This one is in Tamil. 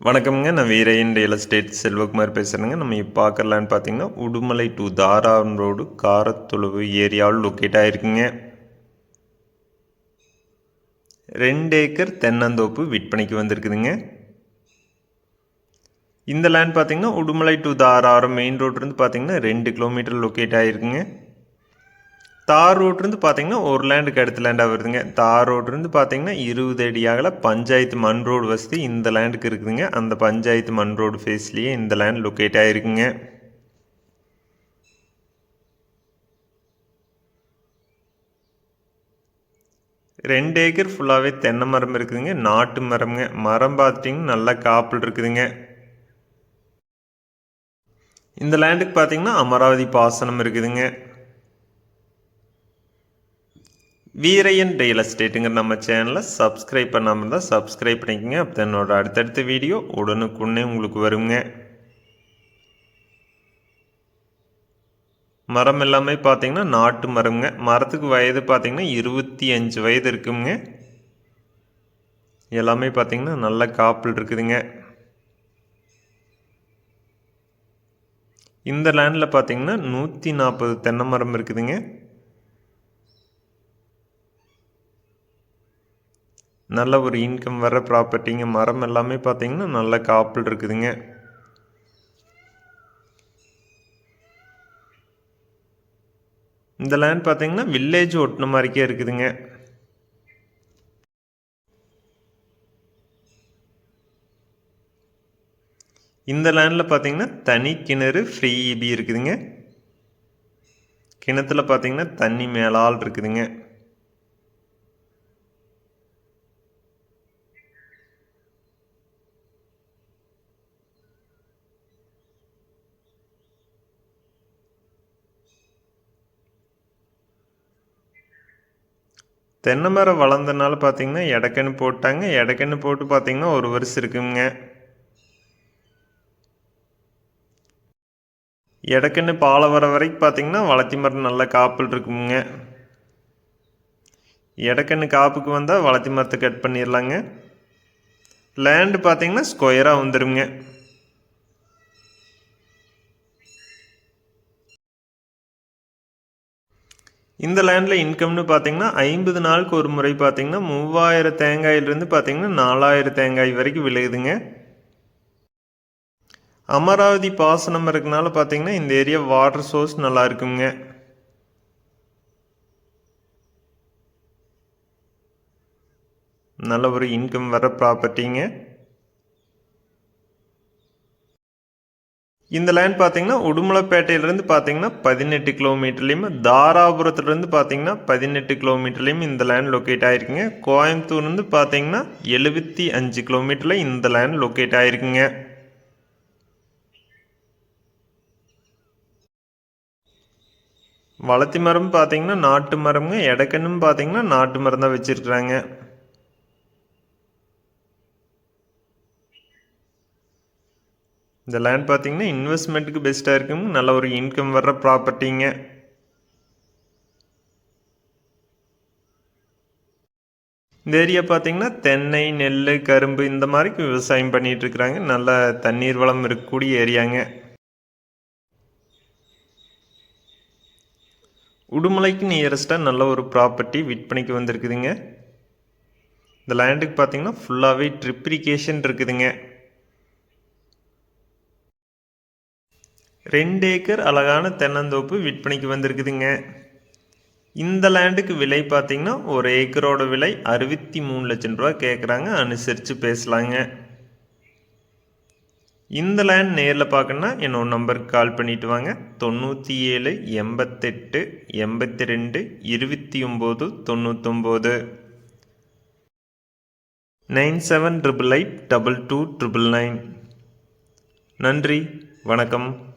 வணக்கம்ங்க. நான் வீரையன் ரியல் எஸ்டேட் செல்வகுமார் பேசுகிறேங்க நம்ம இப்போ பார்க்கலான்னு பார்த்தீங்கன்னா உடுமலை டு தாராபுரம் ரோடு காரத்துளவு ஏரியாவில் லொக்கேட் ஆகிருக்குங்க ரெண்டு ஏக்கர் தென்னந்தோப்பு விற்பனைக்கு வந்திருக்குதுங்க. இந்த லேண்ட் பார்த்தீங்கன்னா உடுமலை டு தாராரம் மெயின் ரோட்லேருந்து பார்த்தீங்கன்னா ரெண்டு கிலோமீட்டர் லொக்கேட் ஆகிருக்குங்க தார் ரோட்லேருந்து பார்த்தீங்கன்னா ஒரு லேண்டுக்கு அடுத்த லேண்டாக வருதுங்க. தார் ரோட்லேருந்து பார்த்தீங்கன்னா இருபது அடி அகல பஞ்சாயத்து மண் ரோடு வசதி இந்த லேண்டுக்கு இருக்குதுங்க. அந்த பஞ்சாயத்து மண் ரோடு ஃபேஸ்லேயே இந்த லேண்ட் லொக்கேட் ஆகிருக்குங்க ரெண்டு ஏக்கர் ஃபுல்லாகவே தென்னை மரம் இருக்குதுங்க. நாட்டு மரம்ங்க. மரம் பார்த்துட்டிங்கன்னா நல்லா காப்பில் இருக்குதுங்க. இந்த லேண்டுக்கு பார்த்தீங்கன்னா அமராவதி பாசனம் இருக்குதுங்க. வீரையன் ரியல் எஸ்டேட்டுங்கிற நம்ம சேனலை சப்ஸ்கிரைப் பண்ணாமல் இருந்தால் சப்ஸ்கிரைப் பண்ணிக்கோங்க. அப்போ என்னோட அடுத்தடுத்த வீடியோ உடனுக்குடனே உங்களுக்கு வருங்க. மரம் எல்லாமே பார்த்தீங்கன்னா நாட்டு மரம்ங்க. மரத்துக்கு வயது பார்த்தீங்கன்னா இருபத்தி அஞ்சு வயது இருக்குங்க. எல்லாமே பார்த்தீங்கன்னா நல்ல காப்பில் இருக்குதுங்க. இந்த லேண்டில் பார்த்தீங்கன்னா நூற்றி நாற்பது தென்னை மரம் இருக்குதுங்க. நல்ல ஒரு இன்கம் வர ப்ராப்பர்ட்டிங்க மரம் எல்லாமே பார்த்தீங்கன்னா நல்ல காப்பில் இருக்குதுங்க. இந்த லேண்ட் பார்த்தீங்கன்னா வில்லேஜ் ஒட்டின மாதிரிக்கே இருக்குதுங்க. இந்த லேண்டில் பார்த்தீங்கன்னா தனி கிணறு ஃப்ரீ இபி இருக்குதுங்க. கிணத்துல பார்த்தீங்கன்னா தண்ணி மேலால் இருக்குதுங்க. தென்னை மரம் வளர்ந்தனால பார்த்தீங்கன்னா எடக்கன்னு போட்டாங்க. எடக்கன்னு போட்டு பார்த்திங்கன்னா ஒரு வருஷம் இருக்குங்க. எடக்கன்னு பாலை வர வரைக்கும் பார்த்தீங்கன்னா வளர்த்தி மரம் நல்ல காப்பில் இருக்குங்க. எடக்கன்னு காப்புக்கு வந்தால் வளர்த்தி மரத்தை கட் பண்ணிடலாங்க லேண்டு பார்த்தீங்கன்னா ஸ்கொயராக வந்துடுங்க இந்த லேண்டில் இன்கம்னு பார்த்தீங்கன்னா ஐம்பது நாளுக்கு ஒரு முறை பார்த்தீங்கன்னா மூவாயிரம் தேங்காயிலிருந்து பார்த்தீங்கன்னா நாலாயிரம் தேங்காய் வரைக்கும் விழுகுதுங்க அமராவதி பாசனம் இருக்கனால பார்த்தீங்கன்னா இந்த ஏரியா வாட்டர் சோர்ஸ் நல்லா இருக்குங்க. நல்ல ஒரு இன்கம் வர ப்ராப்பர்ட்டிங்க இந்த லேண்ட் பார்த்தீங்கன்னா உடுமலைப்பேட்டையிலேருந்து பார்த்தீங்கன்னா பதினெட்டு கிலோமீட்டர்லேயும் தாராபுரத்துலேருந்து பார்த்தீங்கன்னா பதினெட்டு கிலோமீட்டர்லேயும் இந்த லேண்ட் லொக்கேட் ஆகிருக்குங்க கோயம்புத்தூர்லேருந்து பார்த்தீங்கன்னா எழுபத்தி அஞ்சு கிலோமீட்டரில் இந்த லேண்ட் லொக்கேட் ஆகிருக்குங்க வளர்த்தி மரம் பார்த்தீங்கன்னா நாட்டு மரம்ங்க. எடக்கன்னு பார்த்தீங்கன்னா நாட்டு மரம் தான் வச்சுருக்குறாங்க. இந்த லேண்ட் பார்த்தீங்கன்னா இன்வெஸ்ட்மெண்ட்டுக்கு பெஸ்ட்டாக இருக்குங்க நல்ல ஒரு இன்கம் வர்ற ப்ராப்பர்ட்டிங்க இந்த ஏரியா பார்த்தீங்கன்னா தென்னை நெல் கரும்பு இந்த மாதிரி விவசாயம் பண்ணிகிட்ருக்குறாங்க நல்ல தண்ணீர் வளம் இருக்கக்கூடிய ஏரியாங்க உடுமலைக்கு நியரஸ்ட்டாக நல்ல ஒரு ப்ராப்பர்ட்டி விற்பனைக்கு வந்திருக்குதுங்க. இந்த லேண்டுக்கு பார்த்தீங்கன்னா ஃபுல்லாகவே ட்ரிப்ரிகேஷன் இருக்குதுங்க. ரெண்டு ஏக்கர் அழகான தென்னந்தோப்பு விற்பனைக்கு வந்திருக்குதுங்க. இந்த லேண்டுக்கு விலை பார்த்திங்கன்னா ஒரு ஏக்கரோட விலை அறுபத்தி மூணு லட்சம் ரூபா கேட்குறாங்க அனுசரித்து பேசலாங்க. இந்த லேண்ட் நேரில் பார்க்கணுன்னா என்னோட நம்பருக்கு கால் பண்ணிட்டு வாங்க. தொண்ணூற்றி ஏழு எண்பத்தெட்டு எண்பத்தி ரெண்டு இருபத்தி ஒம்பது தொண்ணூத்தொம்பது. Nine seven triple eight double two triple nine. நன்றி. வணக்கம்.